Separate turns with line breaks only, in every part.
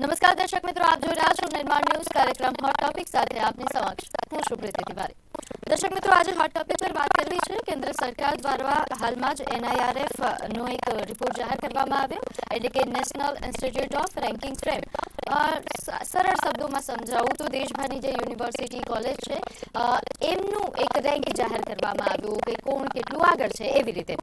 નમસ્કાર દર્શક મિત્રો, આપ જોઈ રહ્યા છો નિર્માણ ન્યૂઝ કાર્યક્રમ હોટ ટોપિક સાથે આપની સમક્ષ. હું સુપ્રીતિ તિવારી. દર્શક મિત્રો, આજે હોટ ટોપિક પર વાત કરવી છે. કેન્દ્ર સરકાર દ્વારા હાલમાં જ એનઆઈઆરએફ નો એક રિપોર્ટ જાહેર કરવામાં આવ્યો, એટલે કે national institute of ranking frame સરળ શબ્દોમાં સમજાવું તો દેશભરની જે યુનિવર્સિટી, કોલેજ છે એમનું એક રેન્ક જાહેર કરવામાં આવ્યું કે કોણ કેટલું આગળ છે એવી રીતે.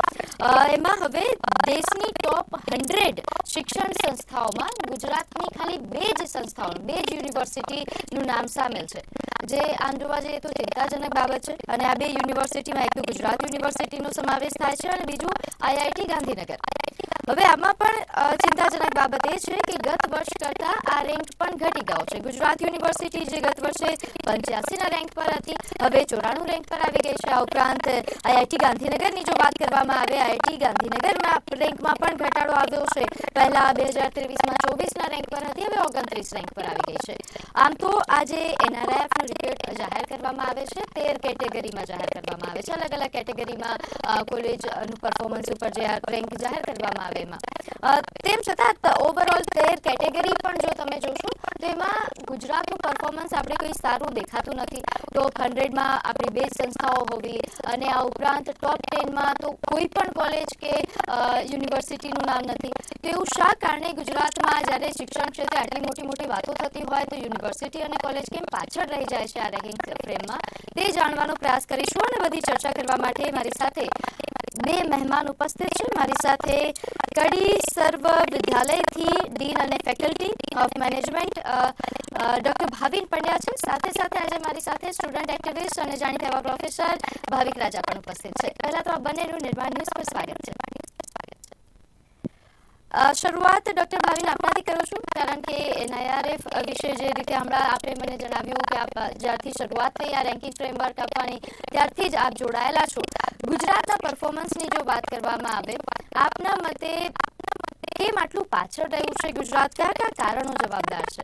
એમાં હવે દેશની ટોપ હંડ્રેડ શિક્ષણ સંસ્થાઓમાં ગુજરાતની ખાલી બે જ સંસ્થાઓ, બે જ યુનિવર્સિટીનું નામ સામેલ છે. જે આમ જોવા જઈએ તો ચિંતાજનક બાબત છે અને આ બે યુનિવર્સિટીમાં એક તો ગુજરાત યુનિવર્સિટીનો સમાવેશ થાય છે અને બીજું આઈઆઈટી ગાંધીનગર. હવે આમાં પણ ચિંતાજનક બાબત એ છે કે ગત વર્ષ કરતા આ રેન્ક પણ ઘટી ગયો છે. ગુજરાત યુનિવર્સિટી જે ગત વર્ષે પંચ્યાસીના રેન્ક પર હતી, હવે ચોરાણું રેન્ક પર આવી ગઈ છે. આ ઉપરાંત આઈઆઈટી ગાંધીનગરની જો વાત કરવામાં આવે આઈઆઈટી ગાંધીનગરમાં રેન્કમાં પણ ઘટાડો આવ્યો છે. પહેલા બે હજાર ત્રેવીસમાં ચોવીસના રેન્ક પર હતી, હવે ઓગણત્રીસ રેન્ક પર આવી ગઈ છે. આમ તો આજે એનઆરઆઈએફનું રિપોર્ટ જાહેર કરવામાં આવે છે. તેર કેટેગરીમાં જાહેર કરવામાં આવે છે. અલગ અલગ કેટેગરીમાં કોલેજનું પરફોર્મન્સ ઉપર જે રેન્ક જાહેર કરવામાં આવે એમાં. તેમ છતાં ઓવરઓલ તેર કેટેગરી પણ જો તમે જોશો તો એમાં ગુજરાતનું પરફોર્મન્સ આપણે કોઈ સારું દેખાતું નથી. ટોપ હંડ્રેડમાં આપણી બે સંસ્થાઓ હોવી અને આ ઉપરાંત ટોપ ટેનમાં તો કોઈ પણ કોલેજ કે યુનિવર્સિટીનું નામ નથી. તો એવું શા કારણે ગુજરાતમાં જ્યારે શિક્ષણ ક્ષેત્રે આટલી મોટી મોટી વાતો થતી હોય તો યુનિવર્સિટી અને કોલેજ કેમ પાછળ રહી જાય છે આ રેન્કિંગ ફ્રેમમાં? તે જાણવાનો પ્રયાસ કરીશું અને બધી ચર્ચા કરવા માટે મારી સાથે બે મહેમાન ઉપસ્થિત છે. મારી સાથે કડી સર્વ વિદ્યાલયથી ડીન અને faculty of management doctor Bhavin Pandya છે. સાથે સાથે આજે મારી સાથે સ્ટુડન્ટ એક્ટિવિસ્ટ અને જાણીતા એવા પ્રોફેસર ભાવિક રાજા પણ ઉપસ્થિત છે. પહેલાં તો આ બંનેનું નિર્માણ ન્યૂઝ પર સ્વાગત છે. શરૂઆત ડોક્ટર ભાવિન આપનાથી કરું છું, કારણ કે એનઆઈઆરએફ વિશે જે રીતે હમણાં આપણે મને જણાવ્યું કે આપ જ્યારથી શરૂઆત થઈ આ રેન્કિંગ ફ્રેમવર્ક આપવાની, ત્યારથી જ આપ જોડાયેલા છો. ગુજરાતના પરફોર્મન્સની જો વાત કરવામાં આવે, આપના મતે કેમ આટલું પાછળ રહ્યું છે ગુજરાત? કયા કયા કારણો જવાબદાર છે?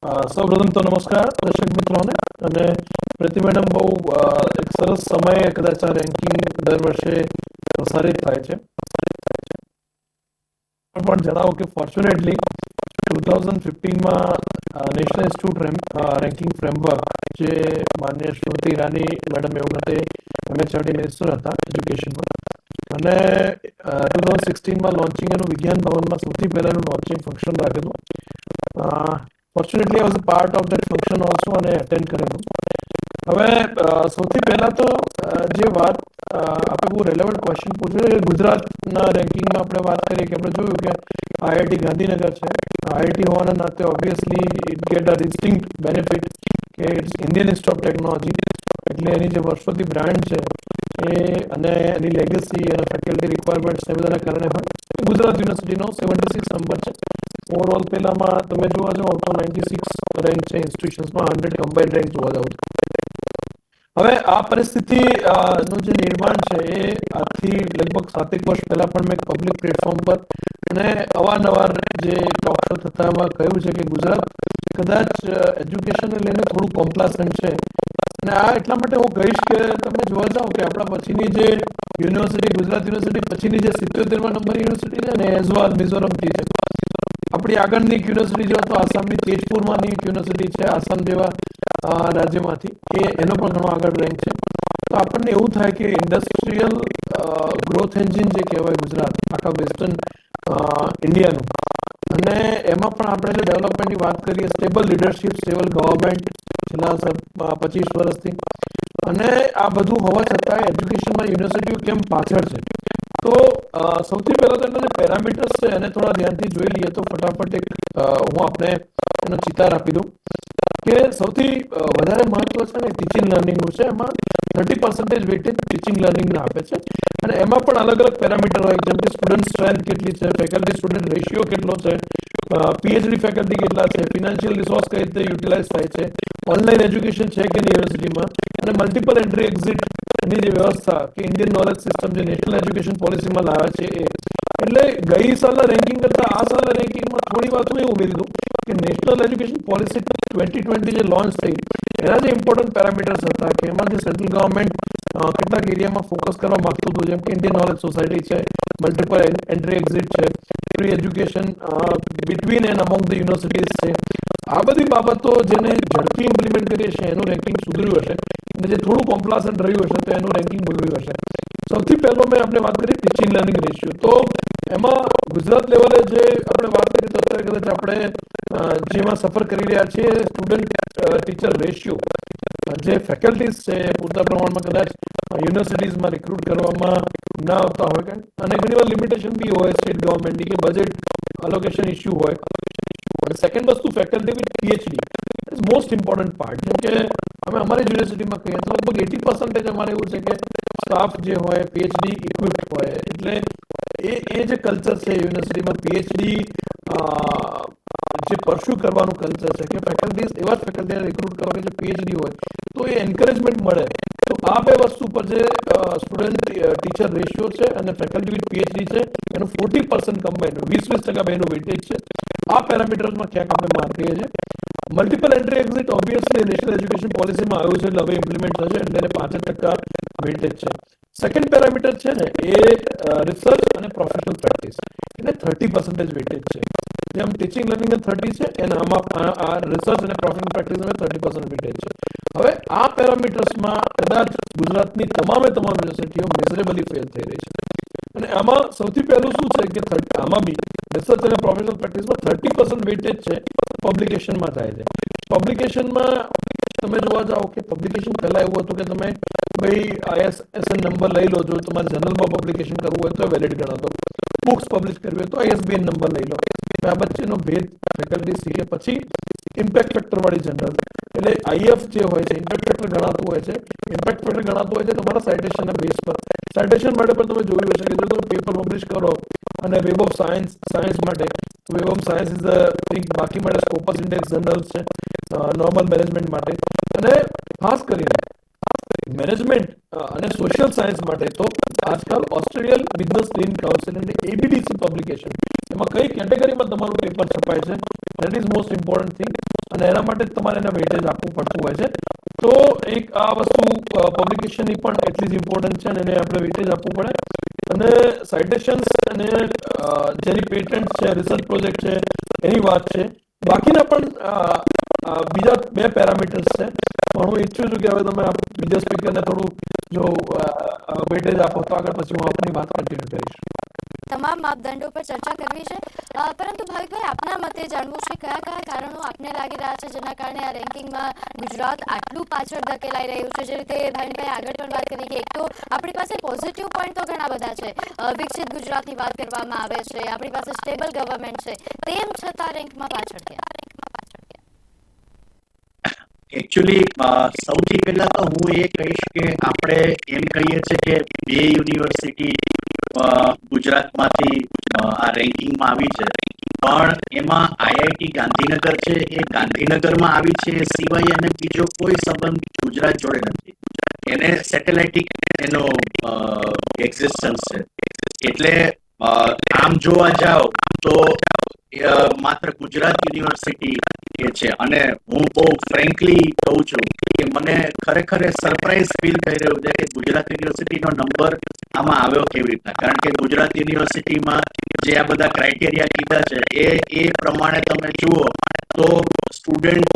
સૌપ્રથમ તો નમસ્કાર, દર્શક મિત્રોને અને પ્રતિ મેડમ બહુ એક સરસ સમયે કદાચ આ રેન્કિંગ દર વર્ષે પ્રસારિત થાય છે. પણ જણાવો કે ફોર્ચ્યુનેટલી ટુ થાઉઝન્ડ ફિફ્ટીનમાં નેશનલ ઇન્સ્ટિટ્યૂટ રેન્કિંગ ફ્રેમવર્ક જે માન્ય સ્મૃતિ ઈરાની મેડમ એ વખતે એમએચઆરડી મિનિસ્ટર હતા એજ્યુકેશનમાં અને ટુ થાઉઝન્ડ સિક્સટીનમાં લોન્ચિંગ એનું વિજ્ઞાન ભવનમાં સૌથી પહેલાંનું લોન્ચિંગ ફંક્શન રાખેલું. Fortunately was part of that function also અને અટેન્ડ કરેલું હવે સૌથી પહેલા તો જે વાત આપણે બહુ રેલેવન્ટ ક્વેશ્ચન પૂછ્યું કે ગુજરાતના રેન્કિંગમાં આપણે વાત કરીએ કે આપણે જોયું કે આઈઆઈટી ગાંધીનગર છે. આઈઆઈટી હોવાના નાતે obviously it get a distinct benefit કે it's Indian Institute of Technology એટલે એની જે વર્ષોથી બ્રાન્ડ છે, એ અને એની લેગસી અને ફેકલ્ટી રિક્વાયરમેન્ટ્સ એ બધાના કારણે ગુજરાત યુનિવર્સિટીનો સેવન્ટી સિક્સ નંબર છે. ઓવરઓલ પહેલામાં તમે જોવા જાઓ તો નાઇન્ટી સિક્સ રેન્ક છે ઇન્સ્ટિટ્યુશન્સમાં હંડ્રેડ કમ્બાઇન્ડ રેન્ક જોવા જાઓ હવે આ પરિસ્થિતિ નું જે નિર્માણ છે, એ આજથી લગભગ સાતેક વર્ષ પહેલા પણ મેં પબ્લિક પ્લેટફોર્મ પર અને અવારનવાર જે શો થતા એમાં કહ્યું છે કે ગુજરાત કદાચ એજ્યુકેશનને લઈને થોડું કોમ્પ્લાસન્ટ છે. અને આ એટલા માટે હું કહીશ કે તમે જોવા જાઓ કે આપણા પછીની જે યુનિવર્સિટી ગુજરાત યુનિવર્સિટી પછીની જે સિત્યોતેરમા નંબર યુનિવર્સિટી છે ને એઝવાલ મિઝોરમથી છે. આપણી આગળની યુનિવર્સિટી જેવા તો આસામની તેજપુરમાંની યુનિવર્સિટી છે, આસામ જેવા રાજ્યમાંથી. એ, એનો પણ ઘણો આગળ રેન્ક છે. તો આપણને એવું થાય કે ઇન્ડસ્ટ્રીયલ ગ્રોથ એન્જિન જે કહેવાય ગુજરાત, આખા વેસ્ટર્ન ઇન્ડિયાનું અને એમાં પણ આપણે ડેવલપમેન્ટની વાત કરીએ સ્ટેબલ લીડરશિપ સ્ટેબલ ગવર્મેન્ટ છેલ્લા પચીસ વર્ષથી. અને આ બધું હોવા છતાં એજ્યુકેશનમાં યુનિવર્સિટીઓ કેમ પાછળ છે? તો સૌથી પહેલાં તો એના પેરામીટર્સ છે એને થોડા ધ્યાનથી જોઈ લઈએ તો ફટાફટ એક હું આપણે એનો ચિતાર આપી દઉં કે સૌથી વધારે મહત્વ છે ને ટીચિંગ લર્નિંગનું છે. એમાં થર્ટી પર્સન્ટેજ વેટેજ ટીચિંગ લર્નિંગને આપે છે. અને એમાં પણ અલગ અલગ પેરામીટર હોય, જેમ કે સ્ટુડન્ટ સ્ટ્રેન્થ કેટલી છે ફેકલ્ટી સ્ટુડન્ટ રેશિયો કેટલો છે પીએચડી ફેકલ્ટી કેટલા છે ફિનાન્શિયલ રિસોર્સ કઈ રીતે યુટિલાઇઝ થાય છે ઓનલાઈન એજ્યુકેશન છે કે યુનિવર્સિટીમાં અને મલ્ટિપલ એન્ટ્રી એક્ઝિટની જે વ્યવસ્થા કે ઇન્ડિયન નોલેજ સિસ્ટમ જે નેશનલ એજ્યુકેશન પોલિસીમાં લાવે છે એ. એટલે ગઈ સાલના રેન્કિંગ કરતા આ સાલના રેન્કિંગમાં થોડી વાત હું એ ઉમેરી દઉં કે national education policy twenty twenty જે લોન્ચ થઈ, એના જે ઇમ્પોર્ટન્ટ પેરામીટર્સ હતા કે એમાં જે સેન્ટ્રલ ગવર્મેન્ટ કેટલાક એરિયામાં ફોકસ કરવા માંગતું હતું, જેમ કે ઇન્ડિયન નોલેજ સોસાયટી છે મલ્ટિપલ એન્ટ્રી એક્ઝિટ છે free education between and among the universities છે આ બધી બાબતો જેને ઝડપી ઇમ્પ્લિમેન્ટ કરી હશે એનું રેન્કિંગ સુધર્યું હશે. અને જે થોડું કોમ્પ્લાસન્ટ રહ્યું હશે, તો એનું રેન્કિંગ બોલવ્યું હશે. સૌથી પહેલો મેં આપણે વાત કરી ટીચિંગ લર્નિંગ રેશિયો તો એમાં ગુજરાત લેવલે જે આપણે વાત કરી, તો અત્યારે કદાચ આપણે જેમાં સફર કરી રહ્યા છીએ સ્ટુડન્ટ ટીચર રેશિયો જે ફેકલ્ટીઝ છે, પૂરતા પ્રમાણમાં કદાચ યુનિવર્સિટીઝમાં રિક્રુટ કરવામાં ના આવતા હોય. અને ઘણી વાર લિમિટેશન બી હોય સ્ટેટ ગવર્મેન્ટની કે બજેટ અલોકેશન ઇસ્યુ હોય. સેકન્ડ વસ્તુ faculty with PhD is most important part જેમ કે અમે અમારી યુનિવર્સિટીમાં કહીએ, તો લગભગ એટી પર્સન્ટેજ અમારે એવું છે કે સ્ટાફ જે હોય પીએચડી ઇક્વિપ્ડ હોય. એટલે એ એ જે કલ્ચર છે યુનિવર્સિટીમાં પીએચડી જે પરસ્યુ કરવાનું કલ્ચર છે, કે ફેકલ્ટીઝ એવા જ ફેકલ્ટીને રિક્રુટ કરવા કે જે પીએચડી હોય, તો એ એન્કરેજમેન્ટ મળે. આ બે વસ્તુ પર જે સ્ટુડન્ટ ટીચર રેશિયો છે અને ફેકલ્ટી વિથ પીએચડી છે, એનું ફોર્ટી પર્સન્ટ કમ્બાઈન વીસ વીસ ટકા બેનું વેટેજ છે. આ પેરામીટર્સમાં ક્યાંક આપણે માર્ક કરીએ છીએ. Multiple entry exit obviously national education પોલિસીમાં આવ્યું છે, એટલે હવે ઇમ્પ્લિમેન્ટ થશે એટલે એને પાંચ ટકા વેટેજ છે. સેકન્ડ પેરામીટર છે ને, એ રિસર્ચ અને પ્રોફેશનલ પ્રેક્ટિસ એને થર્ટી પર્સન્ટેજ વેટેજ છે. જેમ ટીચિંગ લર્નિંગ થર્ટી છે, એના આમાં, આ રિસર્ચ અને professional practice thirty percent weightage છે. હવે આ પેરામીટર્સમાં કદાચ ગુજરાતની તમામે તમામ યુનિવર્સિટીઓ મેઝરેબલી ફેલ થઈ રહી છે. અને આમાં સૌથી પહેલું શું છે કે આમાં બી રિસર્ચ અને પ્રોફેશનલ પ્રેક્ટિસમાં થર્ટી પર્સન્ટ વેટેજ છે પબ્લિકેશનમાં થાય છે. પબ્લિકેશનમાં તમે જોવા જાઓ કે પબ્લિકેશન પહેલાં એવું હતું કે તમે ભાઈ આઈએસએસએન નંબર લઈ લો, જો તમારે જનરલમાં પબ્લિકેશન કરવું હોય તો વેલિડ ગણાતો. બુક્સ પબ્લિશ કરવી હોય તો આઈએસબીએન નંબર લઈ લો. આ વચ્ચેનો ભેદ ફેકલ્ટી સીએ પછી ઇમ્પેક્ટ ફેક્ટર વાળી જનરલ એટલે આઈએફ જે હોય છે ઇમ્પેક્ટ ફેક્ટર ગણાતું હોય છે ઇમ્પેક્ટ ફેક્ટર ગણાતું હોય છે તમારા સાઇટેશનના બેઝ પર. સાઇટેશન માટે પણ તમે જોયું હશે કે જો તમે પેપર પબ્લિશ કરો અને વેબ ઓફ સાયન્સ સાયન્સ માટે web of science is a think બાકી માટે સ્કોપસ ઇન્ડેક્સ જનરલ છે નોર્મલ મેનેજમેન્ટ માટે. અને ખાસ કરીને મેનેજમેન્ટ અને સોશિયલ સાયન્સ માટે તો આજકાલ ઓસ્ટ્રેલિયન બિઝનેસ ગ્રીન કાઉન્સિલ અને એબીડીસી પબ્લિકેશન એમાં કઈ કેટેગરીમાં તમારું પેપર છપાય છે that is most important thing અને એના માટે તમારે એને વેટેજ આપવું પડતું હોય છે. તો એક આ વસ્તુ પબ્લિકેશનની પણ એટલી જ ઇમ્પોર્ટન્ટ છે અને એને આપણે વેટેજ આપવું પડે. અને સાઇટેશન્સ અને જેની પેટન્ટ છે રિસર્ચ પ્રોજેક્ટ છે, એની વાત છે. બાકીના પણ બીજા બે પેરામીટર્સ છે. પણ હું ઈચ્છું છું કે હવે તમે બીજા સ્પીકરને થોડું જો વેટેજ આપો તો આગળ પછી હું આપની વાત કન્ટિન્યુ કરીશ.
તમામ માપદંડો પર ચર્ચા કરવી છે. પરંતુ ભાવિકભાઈ, આપના મતે જાણવું છે કયા કયા કારણો આપને લાગી રહ્યા છે જેના કારણે આ રેન્કિંગમાં ગુજરાત આટલું પાછળ ધકેલાઈ રહ્યું છે? જે રીતે ભાવિનભાઈ આગળ પણ વાત કરી કે એક તો આપણી પાસે પોઝિટિવ પોઈન્ટ તો ઘણા બધા છે. વિકસિત ગુજરાતની વાત કરવામાં આવે છે. આપણી પાસે સ્ટેબલ ગવર્મેન્ટ છે. તેમ છતાં રેન્કમાં પાછળ ગયા.
એકચ્યુઅલી સૌથી પહેલા તો હું એ કહીશ કે આપણે એમ કહીએ છીએ કે બે યુનિવર્સિટી ગુજરાતમાંથી આ રેન્કિંગમાં આવી છે. પણ એમાં આઈઆઈટી ગાંધીનગર છે, એ ગાંધીનગરમાં આવી છે. એ સિવાય એને બીજો કોઈ સંબંધ ગુજરાત જોડે નથી. એને સેટેલાઇટિક એનો એક્ઝિસ્ટન્સ છે. એટલે આમ જોવા જાઓ તો માત્ર ગુજરાત યુનિવર્સિટી છે. અને હું બહુ ફ્રેન્કલી કહું છું કે મને ખરેખર સરપ્રાઈઝ ફીલ થઈ રહ્યું છે કે ગુજરાત યુનિવર્સિટીનો નંબર આમાં આવ્યો કેવી રીતના. કારણ કે ગુજરાત યુનિવર્સિટીમાં જે આ બધા ક્રાઇટેરિયા કીધા છે, એ એ પ્રમાણે તમે જુઓ તો સ્ટુડન્ટ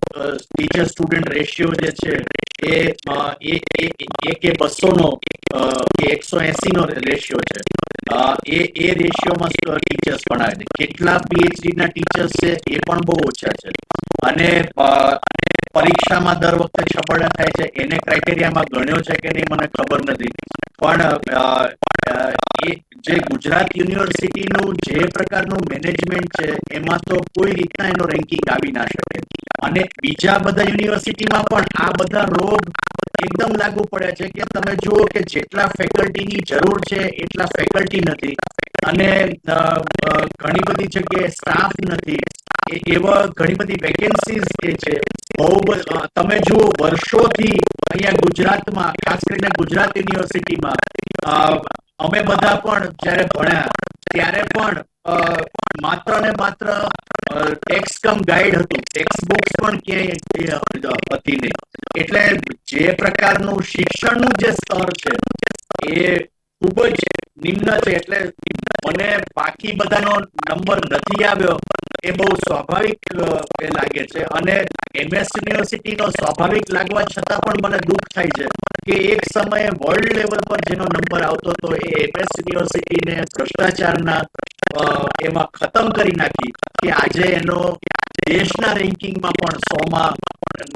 ટીચર સ્ટુડન્ટ રેશિયો જે છે, એ એ કે બસો નો એકસો એસી નો રેશિયો છે એ એ રેશિયોમાં ટીચર્સ ભણાવે છે. કેટલા પીએચડી ના ટીચર્સ છે, એ પણ બહુ ઓછા છે. અને પરીક્ષામાં દર વખતે સફળતા થાય છે. એને ક્રાઇટેરિયામાં ગણ્યો છે કે નહીં મને ખબર નથી. પણ જે ગુજરાત યુનિવર્સિટીનું જે પ્રકારનું મેનેજમેન્ટ છે, એમાં તો કોઈ રીતના એનો રેન્કિંગ આવી ના શકે. અને બીજા બધા યુનિવર્સિટીમાં પણ આ બધા રોગ એકદમ લાગુ પડે છે કે તમે જુઓ કે જેટલા ફેકલ્ટીની જરૂર છે, એટલા ફેકલ્ટી નથી. અને ઘણી બધી જગ્યાએ સ્ટાફ નથી. એવા ઘણી બધી વેકેન્સીઝ જે છે, બહુ તમે જુઓ વર્ષોથી અહીંયા ગુજરાતમાં, ખાસ કરીને ગુજરાત યુનિવર્સિટીમાં અમે બધા પણ જ્યારે ભણ્યા, ત્યારે પણ માત્ર ને માત્ર ટેક્સ કમ ગાઈડ હતું. ટેક્સ બુક્સ પણ ક્યાંય હતી નહીં એટલે જે પ્રકારનું શિક્ષણનું જે સ્તર છે, એ ખૂબ જ નિમ્ન છે એટલે મને બાકી બધાનો નંબર નથી આવ્યો, એ બહુ સ્વાભાવિક લાગે છે. અને એમએસ યુનિવર્સિટીનો સ્વાભાવિક લાગવા છતાં પણ મને દુઃખ થાય છે કે એક સમયે વર્લ્ડ લેવલ પર જેનો નંબર આવતો હતો એ એમએસ યુનિવર્સિટીને ભ્રષ્ટાચારના એમાં ખતમ કરી નાખી કે આજે એનો દેશના રેન્કિંગમાં પણ સોમાં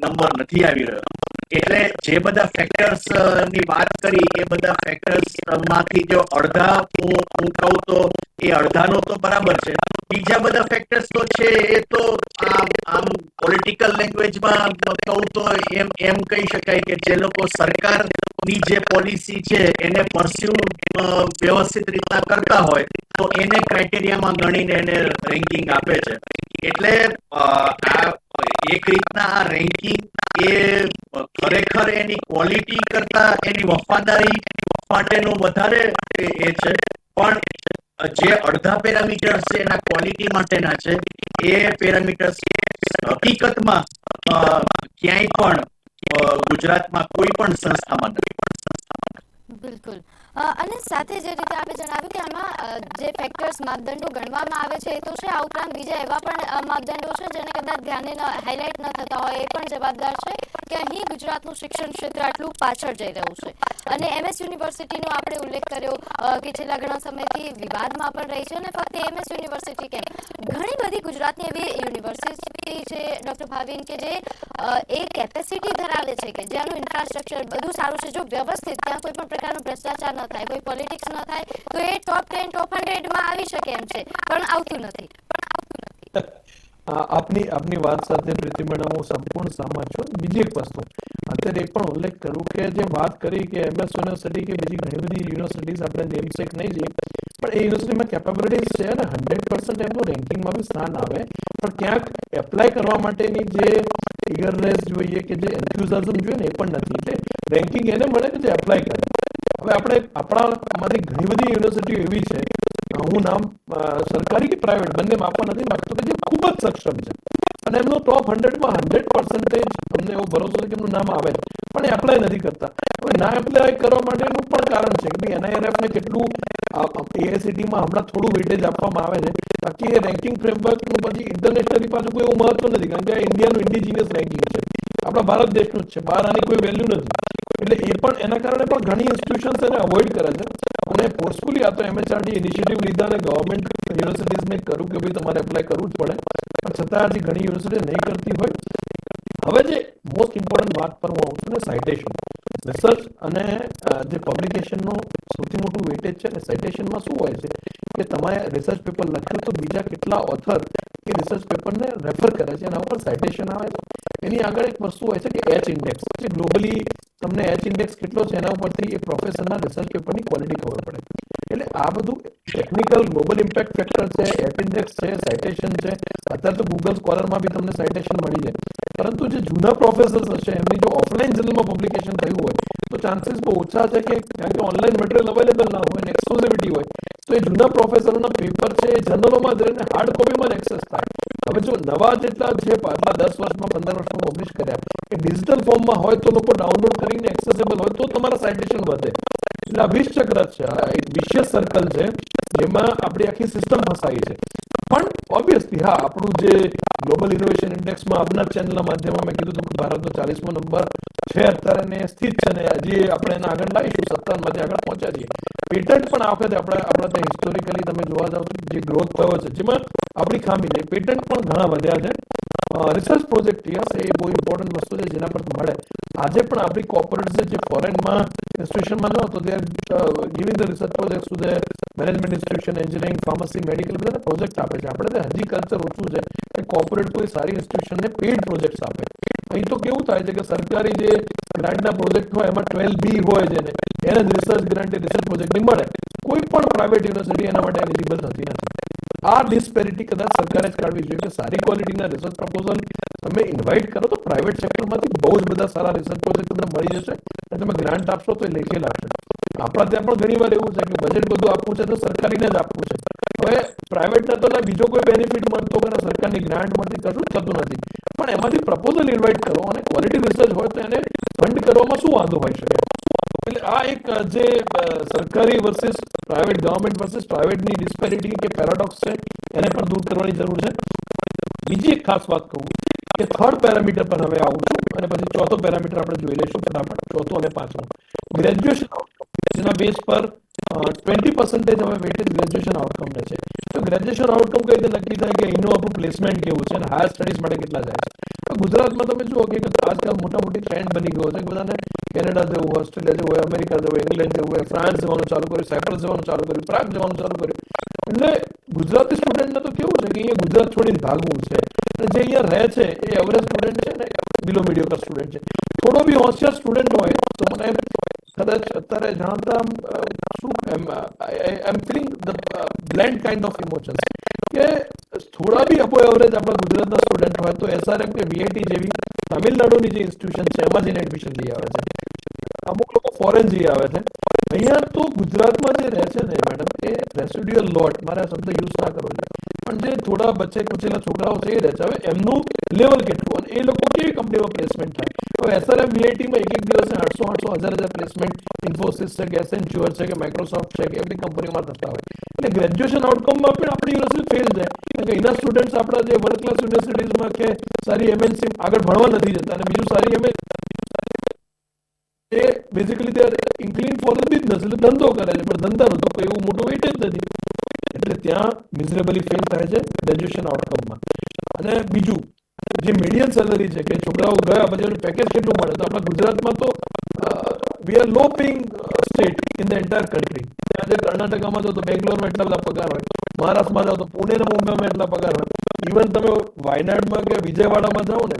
નંબર નથી આવી રહ્યો. એટલે જે બધા ફેક્ટર્સની વાત કરી, એ બધા ફેક્ટર્સમાંથી જો અડધા હું હું તો એ અડધાનો તો બરાબર છે. બીજા બધા ફેક્ટર્સ તો છે એ તો આમ પોલિટિકલ લેંગ્વેજમાં કહું તો એમ એમ કહી શકાય કે જે લોકો સરકારની જે પોલિસી છે એને પરસ્યુ વ્યવસ્થિત રીતના કરતા હોય, તો એને ક્રાઇટેરિયામાં ગણીને એને રેન્કિંગ આપે છે. એટલે આ એક રીતના આ રેન્કિંગ એ ખરેખર એની ક્વોલિટી કરતા, એની વફાદારી માટેનું વધારે એ છે. પણ જે અડધા પેરામીટર્સ છે, એના ક્વોલિટી માટેના છે. એ પેરામીટર્સ હકીકતમાં ક્યાંય પણ ગુજરાતમાં કોઈ પણ સંસ્થામાં
બિલકુલ. અને સાથે જે રીતે આપણે જણાવ્યું કે આમાં જે ફેક્ટર્સ માપદંડો ગણવામાં આવે છે એ તો છે આ ઉપરાંત બીજા એવા પણ માપદંડો છે જેને કદાચ ધ્યાને હાઇલાઇટ ન થતા હોય એ પણ જવાબદાર છે. કે અહીં ગુજરાતનું શિક્ષણ ક્ષેત્ર આટલું પાછળ જઈ રહ્યું છે. અને એમએસ યુનિવર્સિટીનો આપણે ઉલ્લેખ કર્યો કે છેલ્લા ઘણા સમયથી વિવાદમાં પણ રહી છે અને ફક્ત એમએસ યુનિવર્સિટી કેમ. ઘણી બધી ગુજરાતની એવી યુનિવર્સિટી છે, ડોક્ટર ભાવિન, કે જે એ કેપેસિટી ધરાવે છે કે જ્યાંનું ઇન્ફ્રાસ્ટ્રક્ચર બધું સારું છે. જો વ્યવસ્થિત ત્યાં કોઈ પણ પ્રકારનો ભ્રષ્ટાચાર ન થાય, કોઈ પોલિટિક્સ ન થાય, તો એ ટોપ ટેન ટોપ હંડ્રેડમાં આવી શકે એમ છે. પણ આવતું નથી. પણ આવતું નથી.
આપની આપની વાત સાથે પ્રીતિ મેડમ, હું સંપૂર્ણ સહમત છું. બીજી એક વસ્તુ, અત્યારે એ પણ ઉલ્લેખ કરું કે જે વાત કરી કે એમએસ યુનિવર્સિટી કે બીજી ઘણી બધી યુનિવર્સિટીઝ આપણે નેમસેક નહીં જઈએ, પણ એ યુનિવર્સિટીમાં કેપેબિલિટીઝ છે અને હંડ્રેડ પર્સન્ટ એમનું રેન્કિંગમાં બી સ્થાન આવે. પણ ક્યાંક એપ્લાય કરવા માટેની જે ઇગરનેસ જોઈએ કે જે એન્થ્યુઝાઝમ જોઈએ ને એ પણ નથી. એટલે રેન્કિંગ એને મળે કે જે એપ્લાય કરે. હવે આપણે આપણામાંથી ઘણી બધી યુનિવર્સિટીઓ એવી છે હું નામ સરકારી કે પ્રાઇવેટ બંને આપવા નથી માંગતો, કે જે ખૂબ જ સક્ષમ છે. અને એમનો ટોપ હંડ્રેડમાં હંડ્રેડ પર્સન્ટેજ અમને એવો ભરોસો કે એમનું નામ આવે. પણ એ એપ્લાય નથી કરતા. હવે ના એપ્લાય કરવા માટેનું પણ કારણ છે કે ભાઈ એનઆઈઆરએફ ને કેટલું એઆઈસીટીમાં હમણાં થોડું વેટેજ આપવામાં આવે છે. બાકી એ રેન્કિંગ ફ્રેમવર્કનું પછી ઇન્ટરનેશનલી પાછું કોઈ એવું મહત્વ નથી, કારણ કે આ ઇન્ડિયાનું ઇન્ડિજિનિયસ રેન્કિંગ છે. આપણા ભારત દેશનું જ છે. બહાર આની કોઈ વેલ્યુ નથી. એટલે એ પણ એના કારણે પણ ઘણી ઇન્સ્ટિટ્યુશન્સ એને અવોઇડ કરે છે. અને ફોર્સફુલી આ તો એમએચઆરડી ઇનિશિયેટિવ લીધા અને ગવર્મેન્ટ યુનિવર્સિટીઝને કર્યું કે ભાઈ તમારે એપ્લાય કરવું જ પડે. છતાં હજી ઘણી યુનિવર્સિટી નહીં કરતી હોય. હવે જે મોસ્ટ ઇમ્પોર્ટન્ટ વાત પર હું આવું છું ને સાઇટેશન રિસર્ચ અને જે પબ્લિકેશનનું સૌથી મોટું વેટેજ છે ને સાઇટેશનમાં શું હોય છે કે તમારે રિસર્ચ પેપર લખ્યું તો બીજા કેટલા ઓથર એ રિસર્ચ પેપરને રેફર કરે છે એના ઉપર સાઇટેશન આવે છે. એની આગળ એક વસ્તુ હોય છે કે એચ ઇન્ડેક્સ જે ગ્લોબલી તમને એચ ઇન્ડેક્સ કેટલો છે એના ઉપરથી એ પ્રોફેસરના રિસર્ચ પેપરની ક્વોલિટી ખબર પડે. એટલે આ બધું ટેકનિકલ ગ્લોબલ ઇમ્પેક્ટ ફેક્ટર છે એચ ઇન્ડેક્સ છે સાઇટેશન છે. અત્યારે તો ગૂગલ સ્કોલરમાં બી તમને સાઇટેશન મળી જાય. પરંતુ જે જૂના પ્રોફેસર્સ હશે, એમની જો ઓફલાઈન જર્નલમાં પબ્લિકેશન થયું હોય તો ચાન્સીસ બહુ ઓછા છે કે કારણ કે ઓનલાઈન મટીરિયલ અવેલેબલ ના હોય એક્સક્લુઝિવિટી હોય, તો એ જૂના પ્રોફેસરોના પેપર છે, એ જર્નલોમાં જઈને હાર્ડ કોપીમાં એક્સેસ થાય. હવે જો નવા જેટલા છે, પાછલા દસ વર્ષમાં, પંદર વર્ષમાં પબ્લિશ કર્યા, એ ડિજિટલ ફોર્મમાં હોય તો લોકો ડાઉનલોડ કરીને એક્સેસેબલ હોય, તો તમારા સાઇટેશન વધે. એટલે આ વિશ ચક્ર છે એક વિશિયસ સર્કલ છે, જેમાં આપણી આખી સિસ્ટમ ફસાઈ છે. પણ ઓબ્વિયસલી હા, આપણું જે ગ્લોબલ ઇનોવેશન ઇન્ડેક્સમાં આપના ચેનલના માધ્યમમાં મેં કીધું હતું કે ભારતનો ચાલીસમો નંબર છે અત્યારે સ્થિત છે ને હજી આપણે એના આગળ લાવીશું માંથી આગળ પહોંચ્યા છીએ. પેટન્ટ પણ આ વખતે આપણે આપણે ત્યાં હિસ્ટોરિકલી તમે જોવા જાવ જે ગ્રોથ થયો છે, જેમાં આપણી ખામી છે પેટન્ટ પણ ઘણા વધ્યા છે. રિસર્ચ પ્રોજેક્ટ યસ એ બહુ ઇમ્પોર્ટન્ટ વસ્તુ છે, જેના પર મળે. આજે પણ આપણી કોર્પોરેટ્સ જે ફોરેનમાં ઇન્સ્ટિટ્યુશનમાં જાઓ તો are giving the research project to the management institution engineering pharmacy medical બધા પ્રોજેક્ટ આપે છે. આપણે ત્યાં હજી કલ્ચર ઓછું છે કે કોર્પોરેટ કોઈ સારી ઇન્સ્ટિટ્યુશનને પેઇડ પ્રોજેક્ટ્સ આપે. અહીં તો કેવું થાય છે કે સરકારી જે ગ્રાન્ટના પ્રોજેક્ટ હોય, એમાં ટ્વેલ્વ બી હોય જેને એને રિસર્ચ ગ્રાન્ટ રિસર્ચ પ્રોજેક્ટની મળે. કોઈ પણ પ્રાઇવેટ યુનિવર્સિટી એના માટે એલિજિબલ નથી. આ ડિસ્પેરિટી કદાચ સરકારે જ કાઢવી જોઈએ કે સારી ક્વોલિટીના રિસર્ચ પ્રપોઝલ તમે ઇન્વાઇટ કરો તો પ્રાઇવેટ સેક્ટરમાંથી બહુ જ બધા સારા રિસર્ચ પ્રોજેક્ટ તમને મળી જશે અને તમે ગ્રાન્ટ આપશો તો એ લેખે લાગશે. આપણા ત્યાં પણ ઘણી વાર એવું છે કે બજેટ બધું આપવું છે તો સરકારીને જ આપવું છે. હવે પ્રાઇવેટને તો બીજો કોઈ બેનિફિટ મળતો કે સરકારની ગ્રાન્ટ મળતી કશું થતું નથી. પણ એમાંથી પ્રપોઝલ ઇન્વાઇટ કરો અને ક્વોલિટી રિસર્ચ હોય તો એને ફંડ કરવામાં શું વાંધો હોય શકે? એટલે આ એક જે સરકારી વર્સિસ પ્રાઇવેટ ગવર્મેન્ટ વર્સિસ પ્રાઇવેટની ડિસ્પેરિટી કે પેરાડોક્સ છે, એને પણ દૂર કરવાની જરૂર છે. બીજી એક ખાસ વાત કહું કે થર્ડ પેરામીટર પર હવે આવું છું અને પછી ચોથો પેરામીટર આપણે જોઈ લઈશું ફટાફટ ચોથો અને પાંચમો. ગ્રેજ્યુએશન જેના બેઝ પર ટ્વેન્ટી પર્સન્ટેજ હવે વેટેજ ગ્રેજ્યુએશન આઉટકમને છે તો ગ્રેજ્યુએશન આઉટકમ કઈ રીતે નક્કી થાય કે એનું આપણું પ્લેસમેન્ટ કેવું છે અને હાયર સ્ટડીઝ માટે કેટલા જાય છે? ગુજરાતમાં તમે જુઓ કે આજકાલ મોટા મોટી ટ્રેન્ડ બની ગયો છે. બધાને કેનેડા જવું ઓસ્ટ્રેલિયા જવું અમેરિકા જવું ઇંગ્લેન્ડ જવું, હોય ફ્રાન્સ જવાનું ચાલુ કર્યું સાયપ્રસ જવાનું ચાલુ કર્યું પ્રાગ જવાનું ચાલુ કર્યું. એટલે ગુજરાતી સ્ટુડન્ટને તો કેવું છે કે અહીંયા ગુજરાત છોડીને ભાગવું છે. અને જે અહીંયા રહે છે એ એવરેજ સ્ટુડન્ટ છે ને બિલો મીડિયોકર સ્ટુડન્ટ છે. થોડો બી હોશિયાર સ્ટુડન્ટ હોય, તો મને કદાચ અત્યારે જાણતા શું એમ એમ feeling the blend kind of emotions કે થોડા બી અપો એવરેજ આપણા ગુજરાતના સ્ટુડન્ટ હોય તો એસઆરએમ કે વીઆઈટી જેવી તમિલનાડુની જે ઇન્સ્ટિટ્યુશન છે એમાં જઈને એડમિશન લઈ આવે છે અમુક લોકો ફોરેન જઈ આવે છે અહીંયા તો ગુજરાતમાં જે રહે છે ને મેડમ એ રેસિડ્યુઅલ લોટ મારે શબ્દ યુઝ ના કરવો જોઈએ પણ જે થોડા બચ્ચે કુચેલા છોકરાઓ છે એ રહે છે. હવે એમનું લેવલ કેટલું? અને એ લોકો કેવી કંપનીમાં પ્લેસમેન્ટ થાય? તો એસઆરએમ વીઆઈટીમાં એક એક દિવસે આઠસો આઠસો, હજાર હજાર પ્લેસમેન્ટ ઇન્ફોસિસ છે કે એસેન્ચ્યુઅર છે કે માઇક્રોસોફ્ટ છે કે એમની કંપનીમાં થતા હોય. એટલે ગ્રેજ્યુએશન આઉટકમમાં પણ આપણી યુનિવર્સિટી ફેલ જાય. કારણ કે એના સ્ટુડન્ટ્સ આપણા જે વર્લ્ડ ક્લાસ યુનિવર્સિટીઝમાં કે સારી એમએનસી આગળ ભણવા નથી જતા. અને બીજું સારી એમ એ બેઝિકલી તે ઇન્ક્લિન ફોર બિઝનેસ એટલે ધંધો કરે છે. પણ ધંધા તો કોઈ એવું મોટું જ નથી. એટલે ત્યાં મિઝરેબલી ફેલ થાય છે ગ્રેજ્યુએશન આઉટકમમાં અને બીજું, જે મીડિયમ સેલરી છે કે છોકરાઓ ગયા પછી એનું પેકેજ કેટલું મળે? તો આપણા ગુજરાતમાં તો we are low paying state in the entire country આજે કર્ણાટકામાં જાઓ તો બેંગ્લોરમાં એટલા બધા પગાર હોય. મહારાષ્ટ્રમાં જાઓ તો પુણે ને મુંબઈમાં એટલા પગાર હોય. ઇવન તમે વાયનાડમાં કે વિજયવાડામાં જાઓ ને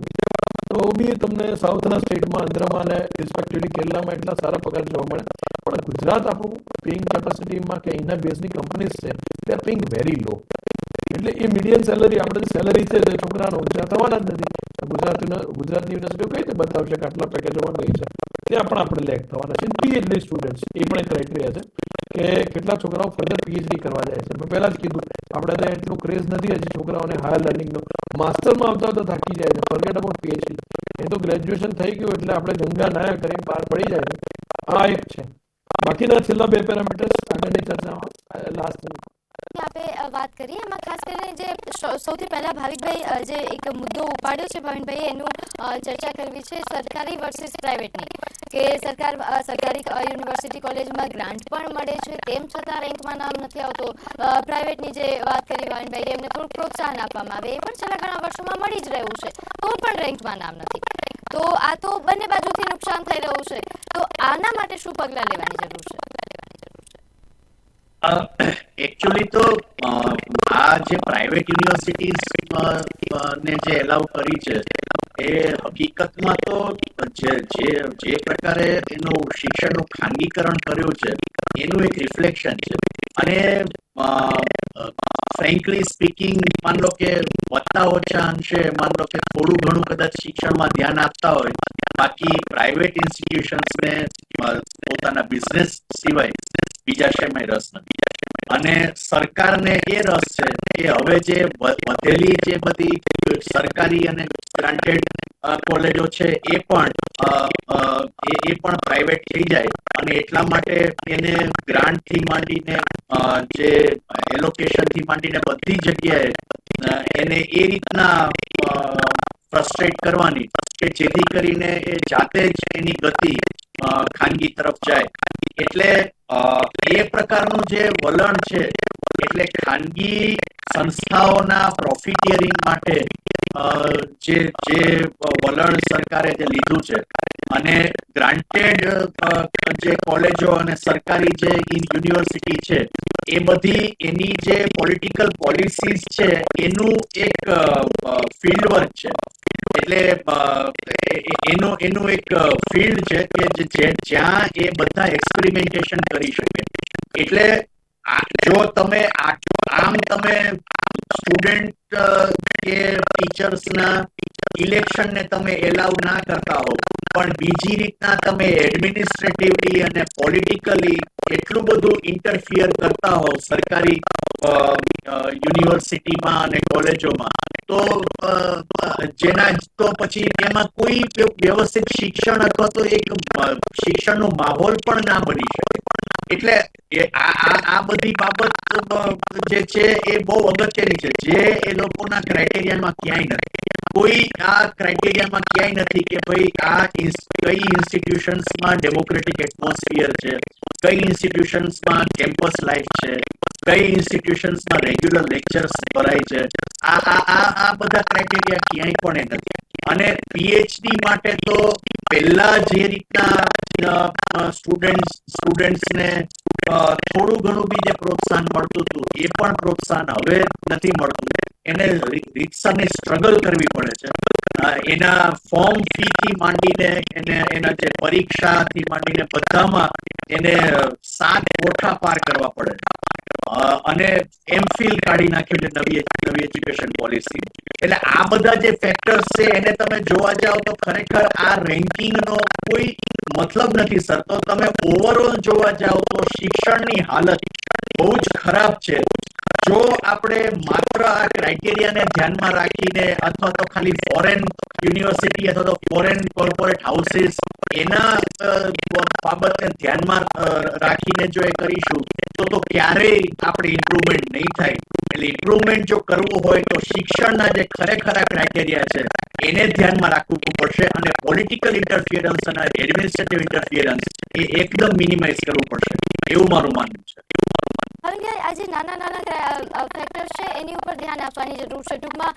તો બી તમને સાઉથના સ્ટેટમાં, આંધ્રમાં અને રિસ્પેક્ટિવલી કેરલામાં એટલા સારા પગાર જોવા મળે. પણ ગુજરાત આપણું પેઇંગ કેપેસિટીમાં કે અહીંના બેઝની કંપનીઝ છે તે આર પેઇંગ વેરી લો એટલે એ મીડિયમ સેલરી આપણે સેલરી છે તે છોકરાનો ઊંચા થવાના જ નથી. ગુજરાત ગુજરાતની યુનિવર્સિટીઓ કઈ રીતે બતાવશે કે આટલા પેકેજોમાં ગઈ છે? ત્યાં પણ આપણે લેક થવાના છે. પીએચડી સ્ટુડન્ટ્સ એ પણ એક ક્રાઇટેરિયા છે. કે કેટલા છોકરાઓ ફર્ધર પીએચડી કરવા જાય છે. મેં પહેલા જ કીધું, આપણે ત્યાં એટલું ક્રેઝ નથી, હજી છોકરાઓને હાયર લર્નિંગનો માસ્ટરમાં આવતા આવતા થાકી જાય છે ફર્ગેટ અબાઉટ પીએચડી. એ તો ગ્રેજ્યુએશન થઈ ગયું એટલે આપણે ગંગા નાયા કરીને બહાર પડી જાય છે. આ એક છે. બાકીના છેલ્લા બે પેરામીટર્સ આગળની ચર્ચામાં લાસ્ટ
આપે વાત કરીએ. એમાં ખાસ કરીને જે સૌથી પહેલા ભાવિકભાઈ જે એક મુદ્દો ઉપાડ્યો છે ભાવિનભાઈ, એનું ચર્ચા કરવી છે સરકારી વર્સિસ પ્રાઇવેટની કે સરકાર સરકારી યુનિવર્સિટી કોલેજમાં ગ્રાન્ટ પણ મળે છે. તેમ છતાં રેન્કમાં નામ નથી આવતો. પ્રાઇવેટની જે વાત કરી ભાવિનભાઈ એમને થોડું પ્રોત્સાહન આપવામાં આવે. એ પણ છેલ્લા ઘણા વર્ષોમાં મળી જ રહ્યું છે. તો પણ રેન્કમાં નામ નથી. તો આ તો બંને બાજુથી નુકસાન થઈ રહ્યું છે. તો આના માટે શું પગલાં લેવાની જરૂર છે?
એકચ્યુઅલી તો આ જે પ્રાઇવેટ યુનિવર્સિટીઝ જે એલાવ કરી છે, એ હકીકતમાં તો જે જે પ્રકારે એનું શિક્ષણનું ખાનગીકરણ કર્યું છે, એનું એક રિફ્લેક્શન છે. અને ફ્રેન્કલી સ્પીકિંગ માન લો કે વધતા ઓછા અંશે, માન લો કે થોડું ઘણું કદાચ શિક્ષણમાં ધ્યાન આપતા હોય, બાકી પ્રાઇવેટ ઇન્સ્ટિટ્યુશન્સને પોતાના બિઝનેસ સિવાય બીજા શેમાં રસ નથી. અને સરકારને એ રસ છે કે હવે જે વધેલી જે બધી સરકારી અને ગ્રાન્ટેડ કોલેજો છે એ પણ એ પણ પ્રાઇવેટ થઈ જાય. અને એટલા માટે એને ગ્રાન્ટથી માંડીને જે એલોકેશનથી માંડીને બધી જગ્યાએ એને એ રીતના ફ્રસ્ટ્રેટ કરવાની કે જેથી કરીને એ જાતે જ એની ગતિ ખાનગી તરફ જાય. એટલે એ પ્રકારનું જે વલણ છે, એટલે ખાનગી સંસ્થાઓના પ્રોફિટિયરિંગ માટે જે જે વલણ સરકારે જે લીધું છે. અને ગ્રાન્ટેડ જે કોલેજો અને સરકારી જે યુનિવર્સિટી છે, એ બધી એની જે પોલિટિકલ પોલિસીસ છે, એનું એક ફિલ્ડ વર્ક છે. એટલે એનો, એનું એક ફિલ્ડ છે કે જ્યાં એ બધા એક્સપેરિમેન્ટેશન કરી શકે. એટલે જો તમે આમ તમે સ્ટુડન્ટ કે ટીચર્સના ઇલેક્શનને તમે એલાઉ ના કરતા હો પણ બીજી રીતના તમે એડમિનિસ્ટ્રેટિવલી અને પોલિટિકલી એટલું બધું ઇન્ટરફિયર કરતા હો સરકારી યુનિવર્સિટીમાં અને કોલેજોમાં તો જેના, તો પછી એમાં કોઈ વ્યવસ્થિત શિક્ષણ અથવા તો એક શિક્ષણનો માહોલ પણ ના બની શકે. એટલે આ આ બધી બાબત જે છે એ બહુ અગત્યની છે. જે એ લોકોના ક્રાઇટેરિયામાં ક્યાંય નથી. કોઈ આ ક્રાઇટેરિયામાં ક્યાંય નથી કે ભાઈ આ કઈ ઇન્સ્ટિટ્યુશન્સમાં ડેમોક્રેટિક એટમોસ્ફિયર છે, કઈ ઇન્સ્ટિટ્યુશન્સમાં કેમ્પસ લાઈફ છે, કઈ ઇન્સ્ટિટ્યુશન્સમાં રેગ્યુલર લેક્ચર્સ ભરાય છે. આ આ આ બધા ક્રાઇટેરિયા ક્યાંય પણ નથી. અને પીએચડી માટે તો પહેલા જે રીતના સ્ટુડન્ટ સ્ટુડન્ટ્સને થોડું ઘણું બી જે પ્રોત્સાહન મળતું હતું, એ પણ પ્રોત્સાહન હવે નથી મળતું. એને રિક્ષાની સ્ટ્રગલ કરવી પડે છે. એના ફોર્મ ફી થી માંડીને એને, એના જે પરીક્ષા થી માંડીને બધામાં એને સાત કોઠા પાર કરવા પડે. અને એમફિલ કાઢી નાખ્યું નવી નવી એજ્યુકેશન પોલિસી એટલે આ બધા જે ફેક્ટર્સ છે, એને તમે જોવા જાઓ તો ખરેખર આ રેન્કિંગનો કોઈ મતલબ નથી, સર. તો તમે ઓવરઓલ જોવા જાઓ તો શિક્ષણની હાલત બહુ જ ખરાબ છે. જો આપણે માત્ર આ ક્રાઇટેરિયાને ધ્યાનમાં રાખીને અથવા તો ખાલી ફોરેન યુનિવર્સિટી અથવા તો ફોરેન કોર્પોરેટ હાઉસીસ એના બાબતને ધ્યાનમાં રાખીને જો એ કરીશું, તો તો ક્યારેય આપણે ઇમ્પ્રુવમેન્ટ નહીં થાય. એટલે ઇમ્પ્રુવમેન્ટ જો કરવું હોય તો શિક્ષણના જે ખરેખર ક્રાઇટેરિયા છે, એને ધ્યાનમાં રાખવું પડશે અને પોલિટિકલ ઇન્ટરફિયરન્સ અને એડમિનિસ્ટ્રેટિવ ઇન્ટરફિયરન્સ એ એકદમ મિનિમાઇઝ કરવું પડશે. એવું મારું માનવું છે.
કારણ આ જે નાના નાના ફેક્ટર્સ છે, એની ઉપર ધ્યાન આપવાની જરૂર છે. ટૂંકમાં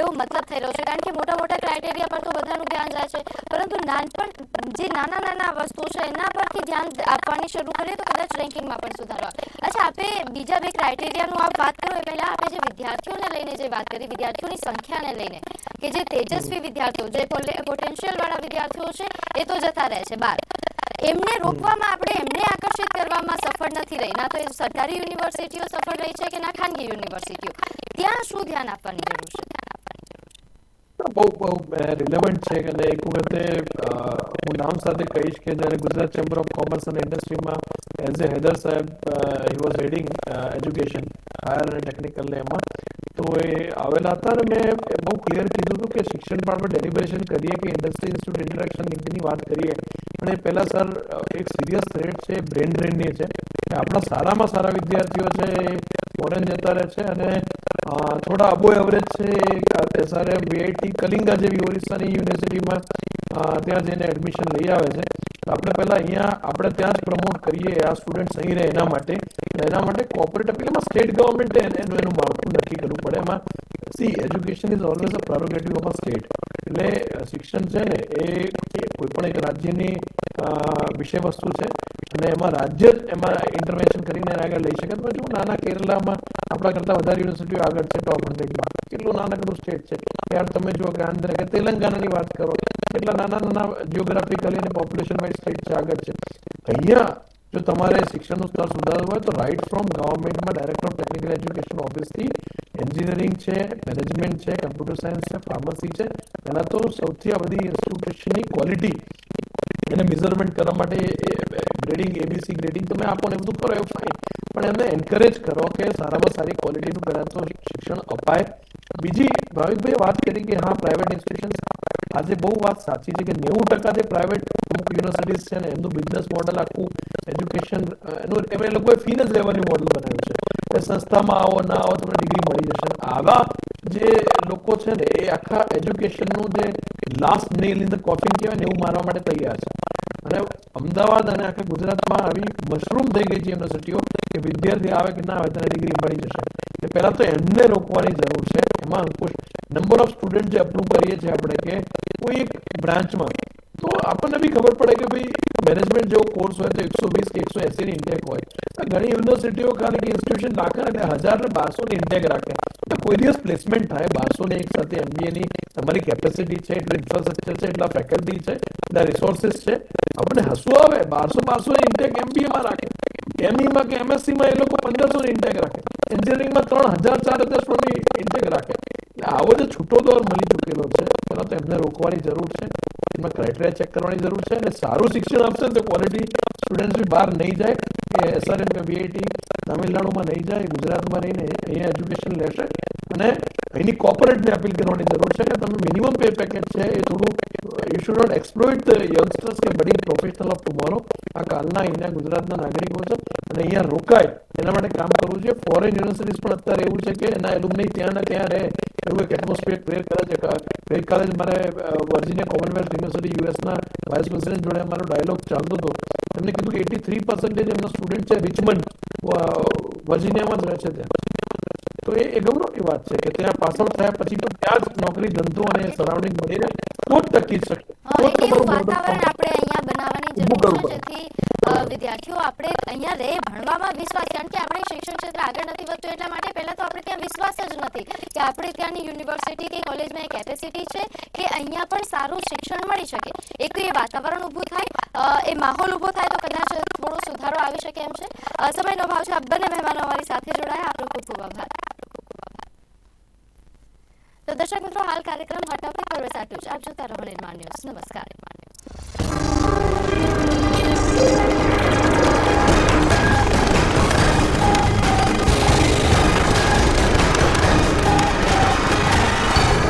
એવો મતલબ થઈ રહ્યો છે. કારણ કે મોટા મોટા ક્રાઇટેરિયા પર તો બધાનું ધ્યાન જાય છે. પરંતુ નાનપણ, જે નાના નાના વસ્તુ છે, એના પરથી ધ્યાન આપવાની શરૂ કરીએ તો કદાચ રેન્કિંગમાં પણ સુધારો અચ્છા, આપે બીજા બે ક્રાઇટેરિયાનું આપ વાત કરો. એ પહેલા આપણે જે વિદ્યાર્થીઓને લઈને જે વાત કરી, વિદ્યાર્થીઓની સંખ્યાને લઈને, કે જે તેજસ્વી વિદ્યાર્થીઓ, જે પોટેન્શિયલ વાળા વિદ્યાર્થીઓ છે, એ તો જતા રહે છે. બહાર એમને રોકવામાં, આપણે એમને આકર્ષિત કરવામાં સફળ નથી રહી. ના તો એ સરકારી યુનિવર્સિટીઓ સફળ રહી છે કે ના? ખાનગી યુનિવર્સિટીઓ. ત્યાં શું ધ્યાન આપવાની જરૂર છે?
બહુ બહુ રિલેવન્ટ છે અને એક વખતે હું નામ સાથે કહીશ કે જ્યારે ગુજરાત ચેમ્બર ઓફ કોમર્સ અને ઇન્ડસ્ટ્રીમાં એઝ એ હેદર સાહેબ he was heading education higher અને ટેકનિકલ એમાં. તો એ આવેલા હતા અને મેં બહુ ક્લિયર કીધું હતું કે શિક્ષણ પર આપણે ડેલિબ્રેશન કરીએ કે ઇન્ડસ્ટ્રી ઇન્સ્ટિટ્યૂટ ઇન્ટરેક્શન લિંકની વાત કરીએ. પણ એ પહેલાં સર, એક સિરિયસ થ્રેટ છે, બ્રેન ડ્રેનની છે. આપણા સારામાં સારા વિદ્યાર્થીઓ છે એ ફોરેન જતા રહે છે અને થોડા અબો એવરેજ છે સારે વીઆઈટી કલિંગા જેવી ઓરિસ્સાની યુનિવર્સિટીમાં ત્યાં જઈને એડમિશન લઈ આવે છે. આપણે પહેલાં અહીંયા, આપણે ત્યાં જ પ્રમોટ કરીએ આ સ્ટુડન્ટ્સ અહીં રહે એના માટે. એના માટે કોઓપરેટિવ એમાં સ્ટેટ ગવર્મેન્ટે એનું એનું માળખું નક્કી કરવું પડે. એમાં see education is always a prerogative of a state એટલે શિક્ષણ છે ને એ કોઈ પણ એક રાજ્યની વિષય વસ્તુ છે. અને એમાં રાજ્ય જ એમાં ઇન્ટરવેન્શન કરીને આગળ લઈ શકે. તો જો નાના કેરલામાં આપણા કરતાં વધારે યુનિવર્સિટીઓ આગળ છે ટોપ હંડ્રેડમાં કેટલું નાનકડું સ્ટેટ છે. ત્યાર તમે જુઓ કે આંધ્ર, કે તેલંગાણાની વાત કરો, કેટલા નાના નાના જિયોગ્રાફિકલી અને પોપ્યુલેશન વાઇઝ સ્ટેટ છે આગળ છે. અહીંયા જો તમારે શિક્ષણનું સ્તર સુધારવું હોય તો રાઇટ ફ્રોમ ગવર્મેન્ટમાં ડાયરેક્ટર ઓફ ટેકનિકલ એજ્યુકેશન ઓફિસથી એન્જિનિયરિંગ છે મેનેજમેન્ટ છે કમ્પ્યુટર સાયન્સ છે ફાર્મસી છે. એના તો સૌથી આ બધી ઇન્સ્ટિટ્યુશનની ક્વોલિટી એને મેઝરમેન્ટ કરવા માટે ગ્રેડિંગ એબીસી ગ્રેડિંગ તમે આપો ને બધું કરો એવું ફાઇન પણ એમને એન્કરેજ કરો કે સારામાં સારી ક્વોલિટીનું પહેલાં તો શિક્ષણ અપાય. બીજી ભાવિકભાઈ વાત કરી કે હા પ્રાઇવેટ ઇન્સ્ટિટ્યુશન આજે બહુ વાત સાચી છે કે નેવું ટકા જે પ્રાઇવેટ યુનિવર્સિટીઝ છે ને, એમનું બિઝનેસ મોડલ આખું એજ્યુકેશન એનું, એમ લોકોએ ફી જ લેવાની મોડલ બનાવ્યું છે. એ સંસ્થામાં આવો, ના આવો, તમને ડિગ્રી મળી જશે. આવા જે લોકો છે ને, એ આખા એજ્યુકેશનનું જે last nail in the coffin કહેવાય ને, એવું મારવા માટે તૈયાર છે. અને અમદાવાદ અને આખા ગુજરાતમાં આવી મશરૂમ થઈ ગઈ છે યુનિવર્સિટીઓ કે વિદ્યાર્થી આવે કે ના આવે, તેને ડિગ્રી મળી જશે. એટલે પહેલાં તો એમને રોકવાની જરૂર છે. અંકુશ નંબર ઓફ સ્ટુડન્ટ જે અપ્રૂવ કરીએ છીએ આપણે કે કોઈ એક બ્રાન્ચમાં તો આપણને બી ખબર પડે કે ભાઈ મેનેજમેન્ટ જેવો કોર્સ હોય તો એકસો વીસ કે એકસો એસીની ઇન્ટેક હોય. ઘણી યુનિવર્સિટીઓ ખાલી ઇન્સ્ટિટ્યુશન રાખે એટલે હજાર ને બારસોની ઇન્ટેક રાખે. તો કોઈ દિવસ પ્લેસમેન્ટ થાય બારસો ને એક સાથે એમબીએ ની તમારી કેપેસિટી છે, એટલું ઇન્ફ્રાસ્ટ્રક્ચર છે, એટલા ફેકલ્ટી છે, એટલા રિસોર્સિસ છે. આપણને હસવું આવે, બારસો બારસો ઇન્ટેક એમબીએમાં રાખે. એમઈમાં કે એમએસસીમાં એ લોકો પંદરસો ઇન્ટેક રાખે. એન્જિનિયરિંગમાં ત્રણ હજાર ચાર હજાર સ્ટુડન્ટ ઇન્ટેક રાખે. એટલે આવો જે છૂટો દોર મળી ચૂકેલો છે. પહેલાં તો એમને રોકવાની જરૂર છે. એમાં ક્રાઇટેરિયા ચેક કરવાની જરૂર છે અને સારું શિક્ષણ આપશે તો ક્વોલિટી સ્ટુડન્ટ્સ બી બહાર નહીં જાય કે એસઆરએમ કે બીઆઈટી તમિલનાડુમાં નહીં જાય, ગુજરાતમાં રહીને અહીંયા એજ્યુકેશન લેશે. અને એની કોર્પોરેટને અપીલ કરવાની જરૂર છે કે તમે મિનિમમ પે પેકેજ છે, એ થોડું you should not exploit youngsters કે બડી પ્રોફેશનલ ઓફ ટુમોરો આ કાલના અહીંના ગુજરાતના નાગરિકો છે. અને અહીંયા રોકાય, એના માટે કામ કરવું છે ફોરેન યુનિવર્સિટીઝ પણ અત્યારે એવું છે કે એના એલુમની ત્યાં ને ત્યાં રહે, એવું એક એટમોસ્ફિયર ક્રિએટ કરે છે. ગઈકાલે જ મારે વર્જિનિયા કોમનવેલ્થ યુનિવર્સિટી યુએસના વાઇસ પ્રેસિડેન્ટ જોડે અમારો ડાયલોગ ચાલતો હતો. એમને કીધું એટી થ્રી પર્સન્ટેજ એમના સ્ટુડન્ટ છે રિચમન્ડ વર્જિનિયામાં જ રહે છે ત્યાં. તો એ એ ગૌરવની વાત છે કે ત્યાં પાસ આઉટ થયા પછી પણ ત્યાં જ નોકરી ધંધો અને સરાઉન્ડિંગ મળીને તો જ ટકી શકે તો જ તમારું
વાતાવરણ આપણે અહીંયા બનાવવાની જરૂર છે. જેથી વિદ્યાર્થીઓ, આપણે અહીંયા રહે ભણવામાં વિશ્વાસ કારણ કે આપણે શિક્ષણ ક્ષેત્ર આગળ નથી વધતું એટલા માટે પહેલા તો આપણે ત્યાં વિશ્વાસ જ નથી કે આપણે ત્યાંની યુનિવર્સિટી કે કોલેજમાં એ કેપેસિટી છે કે અહીંયા પણ સારું શિક્ષણ મળી શકે. એક એ વાતાવરણ ઊભું થાય એ માહોલ ઊભો થાય તો કદાચ થોડો સુધારો આવી શકે એમ છે. સમયનો ભાવ છે. આપ બંને મહેમાનો અમારી સાથે જોડાયા. આપનો ખૂબ ખૂબ આભાર. તો દર્શક મિત્રો, હાલ કાર્યક્રમ હટ ટોપિક પર બસ આટલું જ આપ જોતા રહો નિર્માણ ન્યૂઝ. નમસ્કાર.